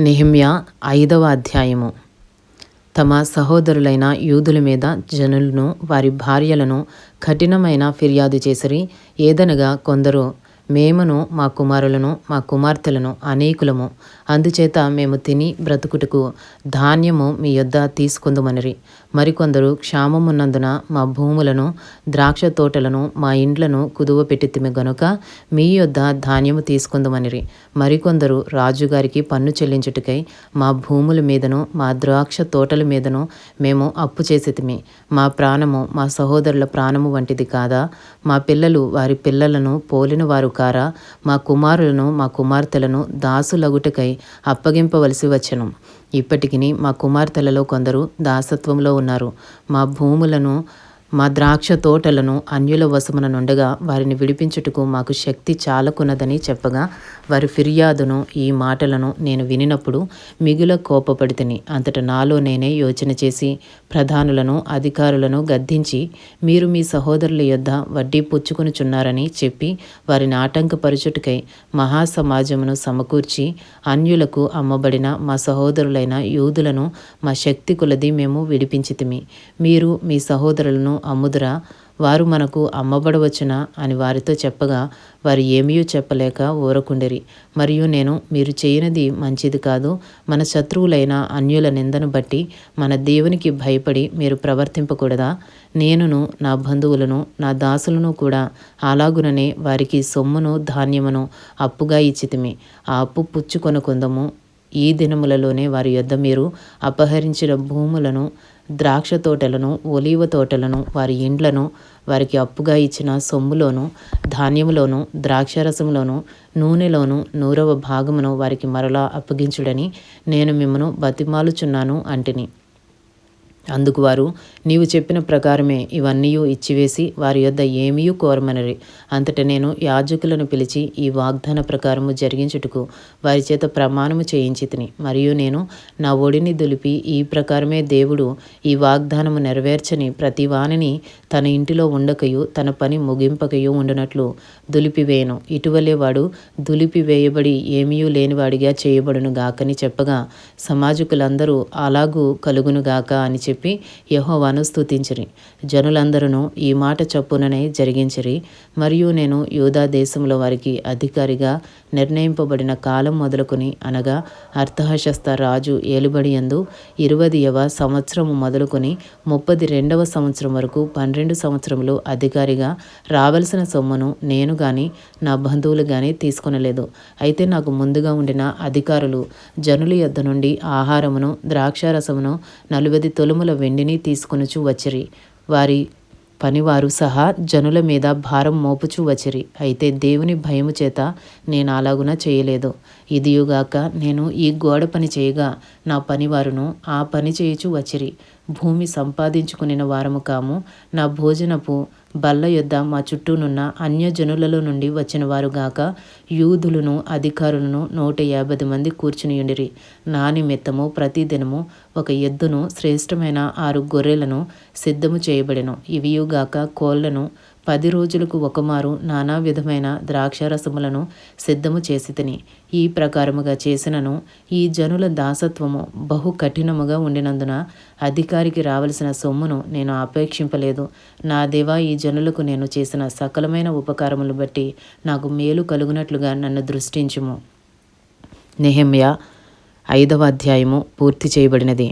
నెహిమ్య ఐదవ అధ్యాయము. తమ సహోదరులైన యూదుల మీద జనులను వారి భార్యలను కఠినమైన ఫిర్యాదు చేసిరి. ఏదనగా కొందరు మేమును మా కుమారులను మా కుమార్తెలను అనేకులము. అందుచేత మేము తిని బ్రతుకుటకు ధాన్యము మీ యొద్ద తీసుకుందుమనిరి. మరికొందరు క్షామమున్నందున మా భూములను ద్రాక్ష తోటలను మా ఇండ్లను కుదువ పెట్టితిమి గనుక మీ యొద్ద ధాన్యము తీసుకుందుమనిరి. మరికొందరు రాజుగారికి పన్ను చెల్లించుటకై మా భూముల మీదను మా ద్రాక్ష తోటల మీదను మేము అప్పు చేసితిమి. మా ప్రాణము మా సహోదరుల ప్రాణము వంటిది కాదా? మా పిల్లలు వారి పిల్లలను పోలిన వారు కారా మా కుమారులను మా కుమార్తెలను దాసులగుటకై అప్పగింపవలసి వచ్చెను. ఇప్పటికిని మా కుమార్తెలలో కొందరు దాసత్వంలో ఉన్నారు. మా భూములను మా ద్రాక్ష తోటలను అన్యుల వశమున నుండగా వారిని విడిపించుటకు మాకు శక్తి చాలకున్నదని చెప్పగా వారి ఫిర్యాదును ఈ మాటలను నేను వినినప్పుడు మిగుల కోపపడితిని. అంతట నాలో నేనే యోచన చేసి ప్రధానులను అధికారులను గద్దించి మీరు మీ సహోదరుల యొద్ద వడ్డీ పుచ్చుకొనుచున్నారని చెప్పి వారిని ఆటంకపరుచుటకై మహాసమాజమును సమకూర్చి అన్యులకు అమ్మబడిన మా సహోదరులైన యూదులను మా శక్తి కొలది మేము విడిపించితిమి. మీరు మీ సహోదరులను అమ్ముదురా వారు మనకు అమ్మబడవచ్చునా అని వారితో చెప్పగా వారు ఏమీ చెప్పలేక ఊరకుండిరి. మరియు నేను మీరు చేయనిది మంచిది కాదు. మన శత్రువులైన అన్యుల నిందను బట్టి మన దేవునికి భయపడి మీరు ప్రవర్తింపకూడదా? నేనును నా బంధువులను నా దాసులను కూడా అలాగుననే వారికి సొమ్మును ధాన్యమును అప్పుగా ఇచ్చితిమి. ఆ అప్పు పుచ్చుకొనకుందము. ఈ దినములలోనే వారి యొద్ద మీరు అపహరించిన భూములను ద్రాక్ష తోటలను ఒలీవ తోటలను వారి ఇండ్లను వారికి అప్పుగా ఇచ్చిన సొమ్ములోను ధాన్యములోను ద్రాక్షరసములోను నూనెలోను నూరవ భాగమును వారికి మరలా అప్పగించుడని నేను మిమ్మను బతిమాలుచున్నాను అంటిని. అందుకు వారు నీవు చెప్పిన ప్రకారమే ఇవన్నీ ఇచ్చివేసి వారి యొద్ద ఏమీ కోరమనరి. అంతట నేను యాజకులను పిలిచి ఈ వాగ్దాన ప్రకారము జరిగించుటకు వారి చేత ప్రమాణము చేయించి తిని మరియు నేను నా ఒడిని దులిపి ఈ ప్రకారమే దేవుడు ఈ వాగ్దానము నెరవేర్చని ప్రతి వాణిని తన ఇంటిలో ఉండకయు తన పని ముగింపకయు ఉండునట్లు దులిపివేయను. ఇటువలే వాడు దులిపివేయబడి ఏమీ లేనివాడిగా చేయబడును గాకని చెప్పగా సమాజకులందరూ అలాగూ కలుగునుగాక అని చెప్పి యహోవాను స్తుతించిరి. జనులందరూ ఈ మాట చప్పుననే జరిగించిరి. మరియు నేను యూదా దేశంలో వారికి అధికారిగా నిర్ణయింపబడిన కాలం మొదలుకొని అనగా అర్థహశస్త రాజు ఏలుబడి ఎందు ఇరవదియవ సంవత్సరము మొదలుకొని ముప్పది రెండవ సంవత్సరం వరకు పన్నెండు సంవత్సరములు అధికారిగా రావలసిన సొమ్మును నేను కానీ నా బంధువులు కానీ తీసుకొనలేదు. అయితే నాకు ముందుగా ఉండిన అధికారులు జనుల యొద్ద నుండి ఆహారమును ద్రాక్షారసమును నలువది తొలుముల వెండిని తీసుకొనుచు వచ్చిరి. వారి పనివారు సహా జనుల మీద భారం మోపుచూ వచ్చిరి. అయితే దేవుని భయము చేత నేను అలాగున చేయలేదు. ఇదియుగాక నేను ఈ గోడ పని చేయగా నా పనివారును ఆ పని చేయుచు వచ్చిరి. భూమి సంపాదించుకునిన వారము కాము. నా భోజనపు బల్ల యొద్ద మా చుట్టూనున్న అన్యజనులలో నుండి వచ్చిన వారుగాక యూదులను అధికారులను నూట యాభై మంది కూర్చునియుండిరి. నా నిమిత్తము ప్రతిదినము ఒక ఎద్దును శ్రేష్టమైన ఆరు గొర్రెలను సిద్ధము చేయబడెను. ఇవియుగాక కోళ్ళను పది రోజులకు ఒకమారు నానా విధమైన ద్రాక్ష రసములను సిద్ధము చేసి తిని ఈ ప్రకారముగా చేసినను ఈ జనుల దాసత్వము బహు కఠినముగా ఉండినందున అధికారికి రావలసిన సొమ్మును నేను అపేక్షింపలేదు నా దేవా ఈ జనులకు నేను చేసిన సకలమైన ఉపకారములు బట్టి నాకు మేలు కలుగునట్లుగా నన్ను దృష్టించుము. నెహమ్య ఐదవ అధ్యాయము పూర్తి చేయబడినది.